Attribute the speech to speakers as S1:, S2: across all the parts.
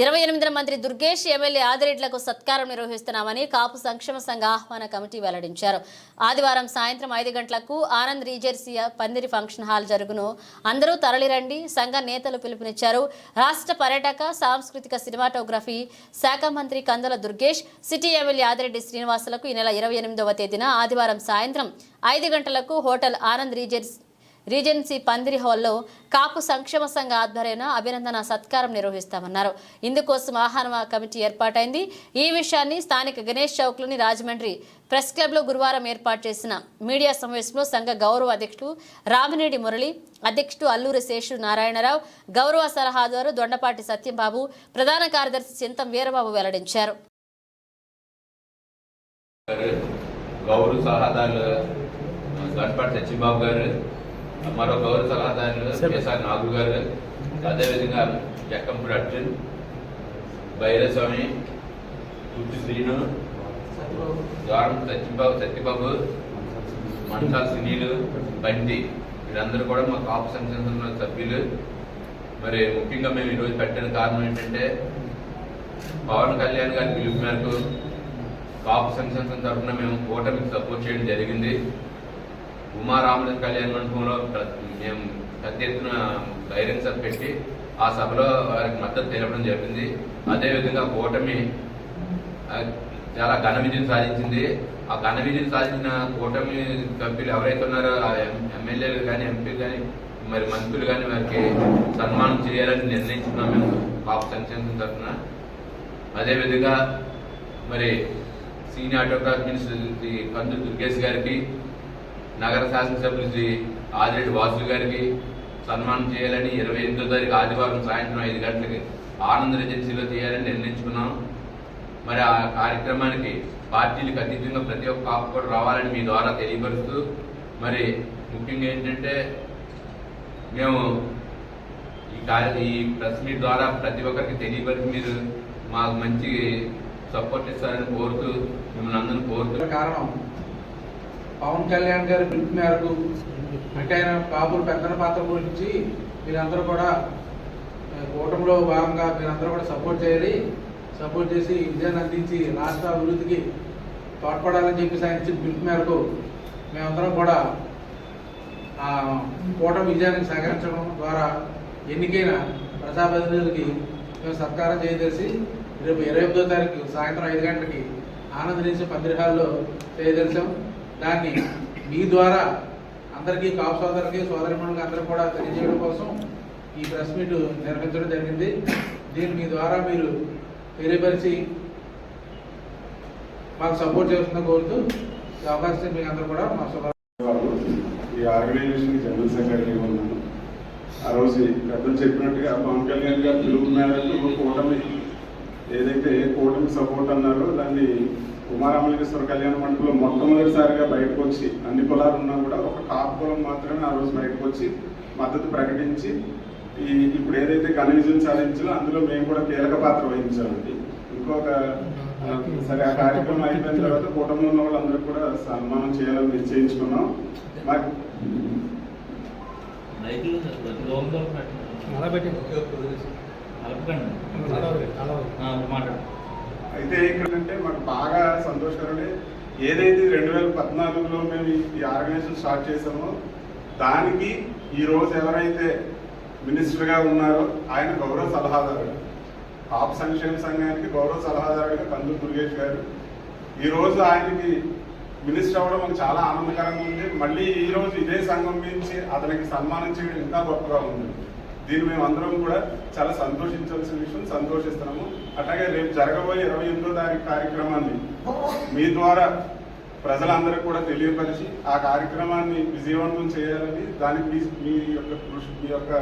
S1: ఇరవై ఎనిమిదిన మంత్రి దుర్గేష్ ఎమ్మెల్యే ఆదిరెడ్లకు సత్కారం నిర్వహిస్తున్నామని కాపు సంక్షేమ సంఘ ఆహ్వాన కమిటీ వెల్లడించారు. ఆదివారం సాయంత్రం ఐదు గంటలకు ఆనంద్ రీజెన్సీ పందిరి ఫంక్షన్ హాల్ జరుగును. అందరూ తరలిరండి సంఘ నేతలు పిలుపునిచ్చారు. రాష్ట్ర పర్యాటక సాంస్కృతిక సినిమాటోగ్రఫీ శాఖ మంత్రి కందుల దుర్గేష్ సిటీ ఎమ్మెల్యే ఆదిరెడ్డి శ్రీనివాసులకు ఈ నెల ఇరవై ఎనిమిదవ తేదీన ఆదివారం సాయంత్రం ఐదు గంటలకు హోటల్ ఆనంద్ రీజెన్స్ రీజెన్సీ పందిరి హాల్లో కాపు సంక్షేమ సంఘ ఆధ్వర్యంలో అభినందన సత్కారం నిర్వహిస్తామన్నారు. ఇందుకోసం ఆహ్వాన కమిటీ ఏర్పాటైంది. ఈ విషయాన్ని స్థానిక గణేష్ చౌక్లోని రాజమండ్రి ప్రెస్ క్లబ్లో గురువారం ఏర్పాటు చేసిన మీడియా సమావేశంలో సంఘ గౌరవ అధ్యక్షుడు రామినేడి మురళి అధ్యక్షుడు అల్లూరి శేషు నారాయణరావు గౌరవ సలహాదారు దొండపాటి సత్యంబాబు ప్రధాన కార్యదర్శి చింతం వీరబాబు వెల్లడించారు.
S2: గౌరవ సలహాదారు దొండపాటి సత్యంబాబు గారు మరో గౌరవ సలహాదారులు కేసారి నాగు గారు అదేవిధంగా జక్కంపూడి అర్జున్ భైరస్వామి పుట్టి శ్రీను ద్వారం సత్యబాబు సత్యబాబు మంచాల సునీలు బండి వీరందరూ కూడా మా కాపు సంక్షేమ సభ్యులు. మరి ముఖ్యంగా మేము ఈరోజు పెట్టిన కారణం ఏంటంటే పవన్ కళ్యాణ్ గారి పిలుపు మేరకు కాపు సంక్షేమం తరఫున మేము కూటమికి సపోర్ట్ చేయడం జరిగింది. ఉమారాముల కళ్యాణ మండపంలో మేము పెద్ద ఎత్తున ధైర్యం సభ పెట్టి ఆ సభలో వారికి మద్దతు తెలపడం జరిగింది. అదేవిధంగా కూటమి చాలా ఘన విజయం సాధించింది. ఆ ఘన విజయం సాధించిన కూటమి సభ్యులు ఎవరైతే ఉన్నారో ఆ ఎమ్మెల్యేలు కానీ ఎంపీలు కానీ మరి మంత్రులు కానీ వారికి సన్మానం చేయాలని నిర్ణయించుకున్నాం మేము పాప సంక్షేమం తరఫున. అదేవిధంగా మరి senior autograph minister Kandu Durgesh గారికి నగర శాసనసభ్యులు శ్రీ ఆదిరెడ్డి వాసులు గారికి సన్మానం చేయాలని ఇరవై ఎనిమిదో తారీఖు ఆదివారం సాయంత్రం ఐదు గంటలకి ఆనంద్ రెజెన్సీలో చేయాలని నిర్ణయించుకున్నాం. మరి ఆ కార్యక్రమానికి పార్టీలకు అతీతంగా ప్రతి ఒక్క కాపు కూడా రావాలని మీ ద్వారా తెలియపరుస్తూ మరి ముఖ్యంగా ఏంటంటే మేము ఈ కార్య ఈ ప్రెస్ మీట్ ద్వారా ప్రతి ఒక్కరికి తెలియపరిచి మీరు మాకు మంచి సపోర్ట్ ఇస్తారని కోరుతూ మిమ్మల్ని అందరిని కోరుతున్న
S3: కారణం పవన్ కళ్యాణ్ గారి పిలుపు మేరకు అంటే ఆయన కాపులు పెద్దన పాత్ర గురించి మీరందరూ కూడా కూటమిలో భాగంగా మీరందరూ కూడా సపోర్ట్ చేయాలి. సపోర్ట్ చేసి విజయాన్ని అందించి రాష్ట్ర అభివృద్ధికి తోడ్పడాలని చెప్పేసి ఆయన ఇచ్చిన పిలుపు మేరకు మేమందరం కూడా ఆ కూటమి విజయానికి సహకరించడం ద్వారా ఎన్నికైన ప్రజాప్రతినిధులకి మేము సత్కారం చేయదలిసి రేపు ఇరవై ఎనిమిదో తారీఖు సాయంత్రం ఐదు గంటలకి ఆనంద్ నుంచి పందిరిహాల్లో చేయదలిసాం దాన్ని మీ ద్వారా అందరికీ కాపు సోదరికి సోదరిమణులకి అందరూ కూడా తెలియజేయడం కోసం ఈ ప్రెస్ మీట్ నిర్వహించడం జరిగింది. దీన్ని మీ ద్వారా మీరు తెలియపరిచి మాకు సపోర్ట్ చేస్తున్న కోరుతూ ఈ అవకాశం మీకు అందరూ కూడా మా శుభ
S4: ఈ ఆర్గనైజేషన్ జనరల్ సెక్రటరీ ఉన్నాను ఆ రోజు పెద్దలు చెప్పినట్టుగా పవన్ కళ్యాణ్ గారు పిలుపు మేరకు కూటమి ఏదైతే కూటమి సపోర్ట్ అన్నారో దాన్ని ఉమారామలింగేశ్వర కళ్యాణ మండపంలో మొట్టమొదటిసారిగా బయటకు వచ్చి అన్ని కులాలు ఉన్నా కూడా ఒక కాపు కులం మాత్రమే ఆ రోజు బయటకు వచ్చి మద్దతు ప్రకటించి ఈ ఇప్పుడు ఏదైతే ఘన విజయం సాధించాలో అందులో మేము కూడా కీలక పాత్ర వహించామండి ఇంకొక సరే ఆ కార్యక్రమం అయిపోయిన తర్వాత కూటమిలో ఉన్న వాళ్ళందరూ కూడా సన్మానం చేయాలని నిశ్చయించుకున్నాం. మాకు
S5: మాట్లాడు.
S4: అయితే ఏంటంటే మాకు బాగా సంతోషకరమే ఏదైతే రెండు వేల పద్నాలుగులో మేము ఈ- ఆర్గనైజేషన్ స్టార్ట్ చేసామో దానికి ఈ రోజు ఎవరైతే మినిస్టర్గా ఉన్నారో ఆయన గౌరవ సలహాదారు పాప సంక్షేమ సంఘానికి గౌరవ సలహాదారుగా కందు దుర్గేష్ గారు. ఈరోజు ఆయనకి మినిస్టర్ అవ్వడం మాకు చాలా ఆనందకరంగా ఉంది. మళ్ళీ ఈ రోజు ఇదే సంఘం నుంచి అతనికి సన్మానం చేయడం ఇంకా గొప్పగా ఉంది. దీన్ని మేము అందరం కూడా చాలా సంతోషించాల్సిన విషయం సంతోషిస్తున్నాము. అట్లాగే రేపు జరగబోయే ఇరవై ఎనిమిదో తారీఖు కార్యక్రమాన్ని మీ ద్వారా ప్రజలందరికీ కూడా తెలియపరిచి ఆ కార్యక్రమాన్ని విజయవంతం చేయాలని దానికి మీ- యొక్క కృషి మీ యొక్క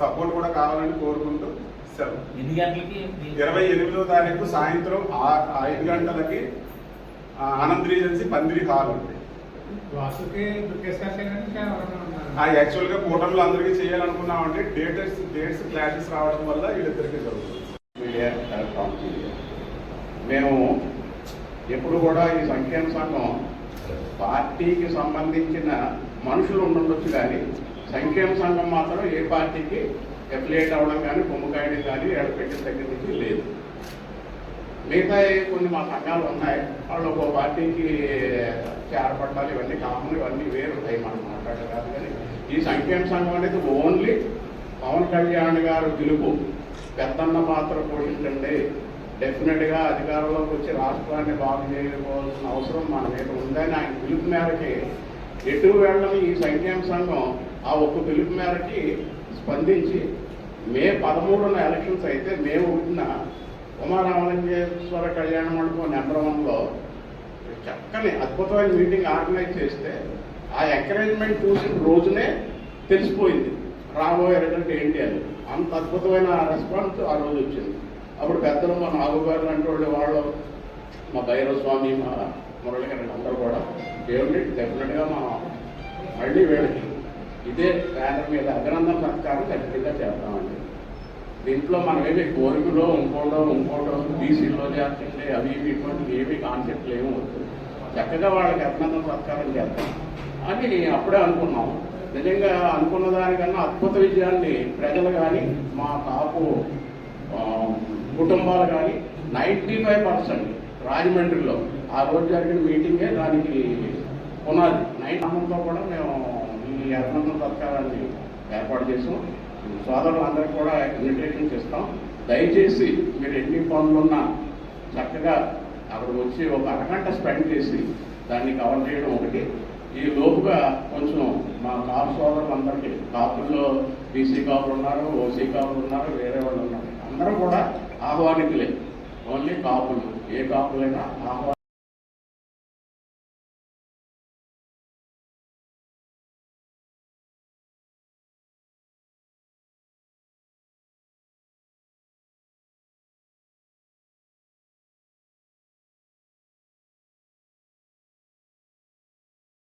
S4: సపోర్ట్ కూడా కావాలని కోరుకుంటూ సెలవు. ఇరవై ఎనిమిదో తారీఖు సాయంత్రం ఆ- ఐదు గంటలకి ఆనంద్ రీజెన్సీ పందిరి హాల్ ఉంది.
S3: వాసుకి దుర్గేష్ గారు ఇంకా ఎవరైనా ఉన్నారా?
S4: ఆ యాక్చువల్గా కూటమిలో అందరికీ చేయాలనుకున్నామంటే డేటెస్ డేట్స్ క్లాషెస్ రావడం వల్ల వీళ్ళిద్దరికీ జరుగుతుంది.
S6: మీడియా ఎలక్ట్రానిక్ మీడియా మేము ఎప్పుడు కూడా ఈ సంక్షేమ సంఘం పార్టీకి సంబంధించిన మనుషులు ఉండొచ్చు కానీ సంక్షేమ సంఘం మాత్రం ఏ పార్టీకి ఎఫిలియేట్ అవ్వడం కానీ కుమ్మకాయడం కానీ ఏడ పెట్టిన దగ్గర నుంచి లేదు. మిగతా కొన్ని మా సంఘాలు ఉన్నాయి. వాళ్ళు ఒక పార్టీకి చేరపడ్డాలి ఇవన్నీ కామన్ ఇవన్నీ వేరు ఉంటాయి మనం కాదు కానీ ఈ సంక్షేమ సంఘం అనేది ఓన్లీ పవన్ కళ్యాణ్ గారు గెలుపు పెద్దన్న పాత్ర పోషించండి. డెఫినెట్గా అధికారంలోకి వచ్చి రాష్ట్రాన్ని బాగు చేయవలసిన అవసరం మన మీద ఉందని ఆయన పిలుపు మేరకి ఎటు వెళ్ళని ఈ సంక్షేమ సంఘం ఆ ఒక్క పిలుపు మేరకి స్పందించి మే పదమూడున ఎలక్షన్స్ అయితే మే ఒకటిన ఉమారామలింగేశ్వర కళ్యాణ మండపం నెంబర్ వన్లో చక్కని అద్భుతమైన మీటింగ్ ఆర్గనైజ్ చేస్తే ఆ ఎంకరేజ్మెంట్ చూసిన రోజునే తెలిసిపోయింది. రాబోయే రిజల్ట్ ఏంటి అని. అంత అద్భుతమైన రెస్పాన్స్ ఆ రోజు వచ్చింది. అప్పుడు పెద్దలు మా నాగుగారు లాంటి వాళ్ళు వాళ్ళు మా భైరవ స్వామి మా మురళి అందరూ కూడా దేవుడి డెఫినెట్గా మనం మళ్ళీ వీళ్ళకి ఇదే బ్యానర్ మీద అభినందన సత్కారం ఖచ్చితంగా చేస్తామండి దీంట్లో మనం ఏమి కోరికలో ఇంకోటో ఇంకోటో బీసీలో చేస్తుంటే అవి ఇవి ఇటువంటి ఏమి కాన్సెప్ట్లు ఏమి వద్దు చక్కగా వాళ్ళకి అభినందన సత్కారం చేద్దాం అని అప్పుడే అనుకున్నాం. నిజంగా అనుకున్న దానికన్నా అద్భుత విజయాన్ని ప్రజలు కానీ మా కాపు కుటుంబాలు కానీ నైంటీ ఫైవ్ పర్సెంట్ రాజమండ్రిలో ఆ రోజు జరిగిన మీటింగే దానికి పునాది. నైన్ అమ్మంతో కూడా మేము ఈ అభినందన సత్కారాన్ని ఏర్పాటు చేసాం. సోదరులందరికీ కూడా ఇన్విటేషన్స్ ఇస్తాం దయచేసి మీరు ఎన్ని పనులున్నా చక్కగా అక్కడ వచ్చి ఒక అరగంట స్పెండ్ చేసి దాన్ని కవర్ చేయడం ఒకటి. ఈ లోపుగా కొంచెం మా కాపు సోదరులందరికీ కాపుల్లో బీసీ కాపులు ఉన్నారు ఓసీ కాపులు ఉన్నారు వేరే వాళ్ళు ఉన్నారు. అందరూ కూడా ఆహ్వానితులే. ఓన్లీ కాపులు. ఏ కాపులైనా ఆహ్వాని